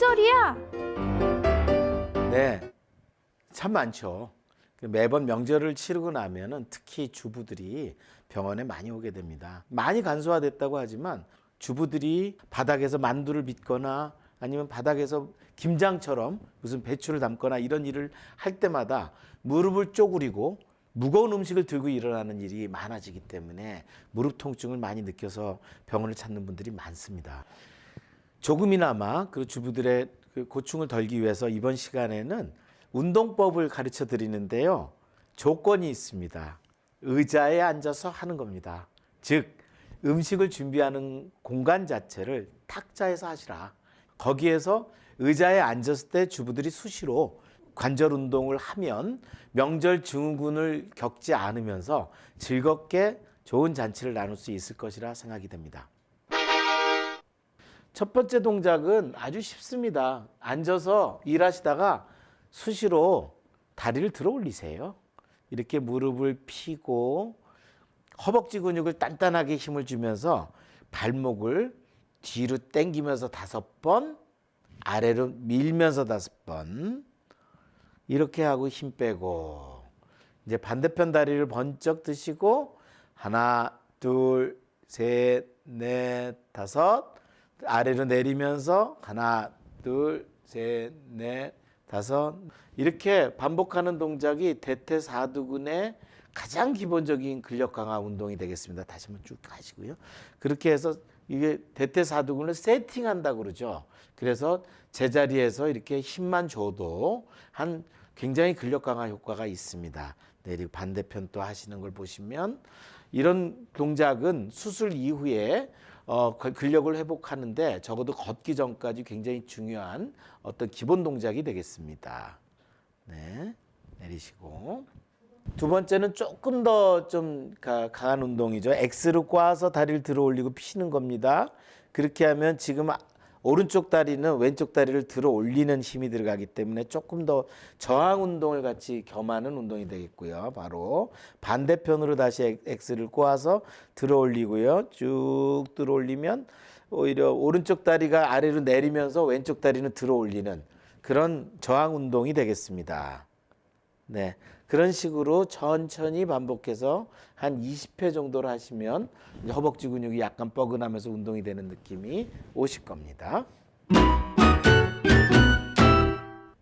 명절이야. 네, 참 많죠. 그 매번 명절을 치르고 나면은 특히 주부들이 병원에 많이 오게 됩니다. 많이 간소화됐다고 하지만 주부들이 바닥에서 만두를 빚거나 아니면 바닥에서 김장처럼 무슨 배추를 담거나 이런 일을 할 때마다 무릎을 쪼그리고 무거운 음식을 들고 일어나는 일이 많아지기 때문에 무릎 통증을 많이 느껴서 병원을 찾는 분들이 많습니다. 조금이나마 그 주부들의 그 고충을 덜기 위해서 이번 시간에는 운동법을 가르쳐 드리는데요. 조건이 있습니다. 의자에 앉아서 하는 겁니다. 즉, 음식을 준비하는 공간 자체를 탁자에서 하시라. 거기에서 의자에 앉았을 때 주부들이 수시로 관절 운동을 하면 명절 증후군을 겪지 않으면서 즐겁게 좋은 잔치를 나눌 수 있을 것이라 생각이 됩니다. 첫 번째 동작은 아주 쉽습니다. 앉아서 일하시다가 수시로 다리를 들어 올리세요. 이렇게 무릎을 펴고 허벅지 근육을 단단하게 힘을 주면서 발목을 뒤로 당기면서 다섯 번, 아래로 밀면서 다섯 번, 이렇게 하고 힘 빼고 이제 반대편 다리를 번쩍 드시고 하나, 둘, 셋, 넷, 다섯 아래로 내리면서 하나, 둘, 셋, 넷, 다섯 이렇게 반복하는 동작이 대퇴사두근의 가장 기본적인 근력 강화 운동이 되겠습니다. 다시 한번 쭉 가시고요. 그렇게 해서 이게 대퇴사두근을 세팅한다 그러죠. 그래서 제자리에서 이렇게 힘만 줘도 한 굉장히 근력 강화 효과가 있습니다. 네, 그리고 반대편 또 하시는 걸 보시면 이런 동작은 수술 이후에 어, 그 근력을 회복하는데 적어도 걷기 전까지 굉장히 중요한 어떤 기본 동작이 되겠습니다. 네, 내리시고 두 번째는 조금 더 좀 강한 운동이죠. X를 꽈서 다리를 들어 올리고 피는 겁니다. 그렇게 하면 지금 아- 오른쪽 다리는 왼쪽 다리를 들어 올리는 힘이 들어가기 때문에 조금 더 저항 운동을 같이 겸하는 운동이 되겠고요. 바로 반대편으로 다시 X를 꼬아서 들어 올리고요. 쭉 들어 올리면 오히려 오른쪽 다리가 아래로 내리면서 왼쪽 다리는 들어 올리는 그런 저항 운동이 되겠습니다. 네. 그런 식으로 천천히 반복해서 한 20회 정도를 하시면 허벅지 근육이 약간 뻐근하면서 운동이 되는 느낌이 오실 겁니다.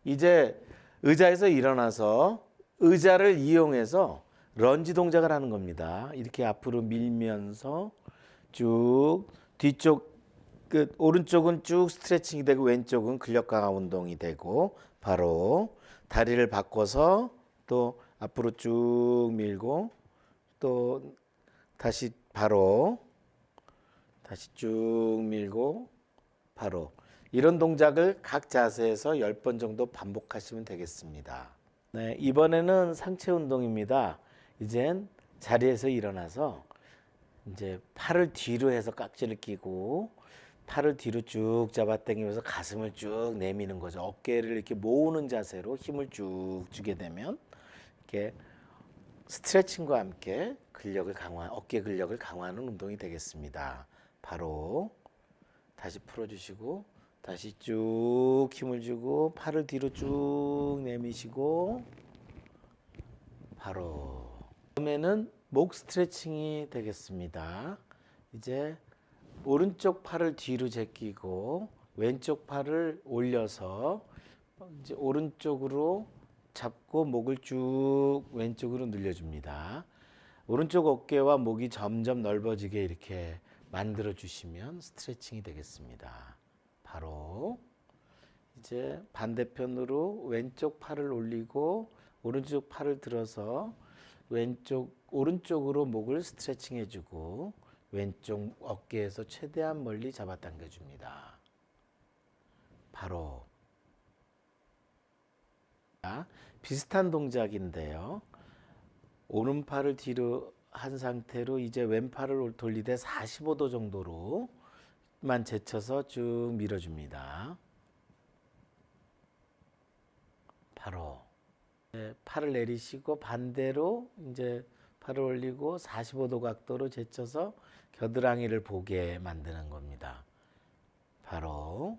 이제 의자에서 일어나서 의자를 이용해서 런지 동작을 하는 겁니다. 이렇게 앞으로 밀면서 쭉 뒤쪽 끝 오른쪽은 쭉 스트레칭이 되고 왼쪽은 근력 강화 운동이 되고 바로 다리를 바꿔서 또 앞으로 쭉 밀고 또 다시 바로 다시 쭉 밀고 바로 이런 동작을 각 자세에서 10번 정도 반복하시면 되겠습니다. 네, 이번에는 상체 운동입니다. 이젠 자리에서 일어나서 이제 팔을 뒤로 해서 깍지를 끼고 팔을 뒤로 쭉 잡아당기면서 가슴을 쭉 내미는 거죠. 어깨를 이렇게 모으는 자세로 힘을 쭉 주게 되면 이렇게 스트레칭과 함께 근력을 강화, 어깨 근력을 강화하는 운동이 되겠습니다. 바로 다시 풀어주시고 다시 쭉 힘을 주고 팔을 뒤로 쭉 내미시고 바로 다음에는 목 스트레칭이 되겠습니다. 이제 오른쪽 팔을 뒤로 제끼고 왼쪽 팔을 올려서 이제 오른쪽으로 잡고 목을 쭉 왼쪽으로 늘려줍니다. 오른쪽 어깨와 목이 점점 넓어지게 이렇게 만들어 주시면 스트레칭이 되겠습니다. 바로 이제 반대편으로 왼쪽 팔을 올리고 오른쪽 팔을 들어서 왼쪽 오른쪽으로 목을 스트레칭 해 주고 왼쪽 어깨에서 최대한 멀리 잡아당겨 줍니다. 바로 비슷한 동작인데요. 오른팔을 뒤로 한 상태로 이제 왼팔을 돌리되 45도 정도로만 제쳐서 쭉 밀어줍니다. 바로 네, 팔을 내리시고 반대로 이제 팔을 올리고 45도 각도로 제쳐서 겨드랑이를 보게 만드는 겁니다. 바로